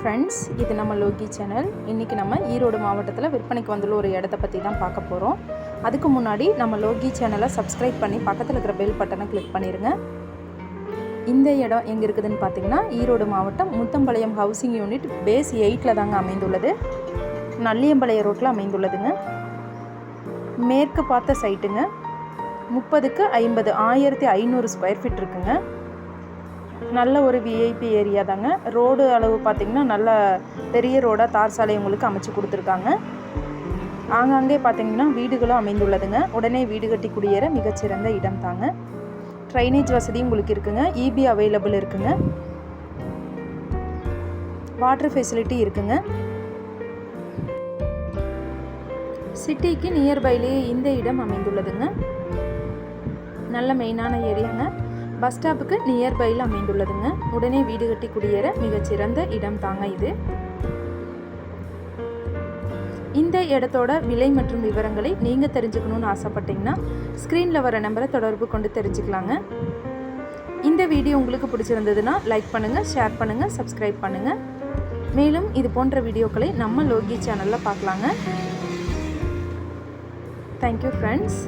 Friends இது நம்ம Loki channel இன்றைக்கி நம்ம ஈரோடு மாவட்டத்தில் விற்பனைக்கு வந்துள்ள ஒரு இடத்த பற்றி தான் பார்க்க போகிறோம் அதுக்கு முன்னாடி நம்ம லோகி சேனலை சப்ஸ்கிரைப் பண்ணி பக்கத்தில் இருக்கிற பெல் பட்டனை கிளிக் பண்ணிடுங்க இந்த இடம் எங்கே இருக்குதுன்னு பார்த்தீங்கன்னா ஈரோடு மாவட்டம் முத்தம்பாளையம் ஹவுசிங் யூனிட் பேஸ் எயிட்டில் தாங்க அமைந்துள்ளது. நல்லியம்பாளையம் ரோட்டில் அமைந்துள்ளதுங்க. மேற்கு பார்த்த சைட்டுங்க முப்பதுக்கு ஐம்பது ஆயிரத்தி ஐநூறு ஸ்கொயர் ஃபீட் இருக்குங்க. நல்ல ஒரு விஐபி ஏரியா தாங்க. ரோடு அளவு பார்த்திங்கன்னா நல்ல பெரிய ரோடாக தார் சாலை உங்களுக்கு அமைச்சு கொடுத்துருக்காங்க. ஆங்காங்கே பார்த்திங்கன்னா வீடுகளும் அமைந்துள்ளதுங்க. உடனே வீடு கட்டி குடியேற மிகச்சிறந்த இடம் தாங்க. ட்ரைனேஜ் வசதி உங்களுக்கு இருக்குங்க. இபி அவைலபிள் இருக்குங்க. வாட்டர் ஃபெசிலிட்டி இருக்குங்க. சிட்டிக்கு நியர்பைலேயே இந்த இடம் அமைந்துள்ளதுங்க. நல்ல மெயினான ஏரியாங்க பஸ் ஸ்டாப்புக்கு நியர்பையில் அமைந்துள்ளதுங்க. உடனே வீடு கட்டி குடியேற மிகச்சிறந்த இடம் தாங்க இது. இந்த இடத்தோட விலை மற்றும் விவரங்களை நீங்கள் தெரிஞ்சுக்கணுன்னு ஆசைப்பட்டீங்கன்னா ஸ்க்ரீனில் வர நம்பரை தொடர்பு கொண்டு தெரிஞ்சுக்கலாங்க. இந்த வீடியோ உங்களுக்கு பிடிச்சிருந்ததுன்னா லைக் பண்ணுங்கள் ஷேர் பண்ணுங்கள் சப்ஸ்கிரைப் பண்ணுங்கள் மேலும் இது போன்ற வீடியோக்களை நம்ம லோகி சேனலில் பார்க்கலாங்க. Thank you friends